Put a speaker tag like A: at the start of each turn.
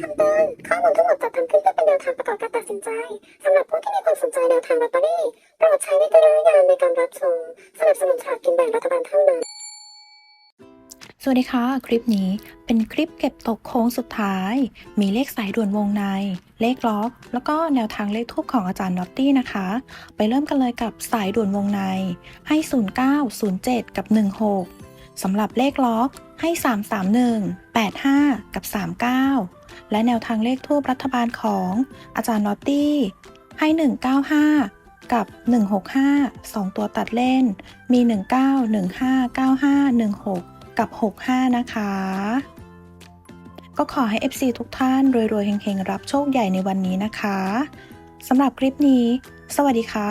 A: คำเตือนข้อมูลทั้งหมดจัดทำขึ้นเพื่อเป็นแนวทางประกอบการตัดสินใจสำหรับผู้ที่มีความสนใจแนวทางลอตเตอรี่โปรดใช้วิจารณญาณในการรับชมสนับสนุนฉากกินแบ่งรัฐบาลเท่านั้น
B: สวัสดีค่ะ คลิปนี้เป็นคลิปเก็บตกโค้งสุดท้าย มีเลขสายด่วนวงใน เลขล็อก แล้วก็แนวทางเลขทูปของอาจารย์นอตตี้นะคะ ไปเริ่มกันเลยกับสายด่วนวงใน ให้ 09 07 กับ 16 สำหรับเลขล็อกให้ 331 85 กับ 39 และแนวทางเลขทูปรัฐบาลของอาจารย์นอตตี้ให้ 195 กับ 165 2 ตัวตัดเล่น มี 19 15 95 16 กับ 65 นะคะ ก็ขอให้ FC ทุกท่าน รวยๆ เฮงๆ รับโชคใหญ่ในวันนี้นะคะสำหรับคลิปนี้ สวัสดีค่ะ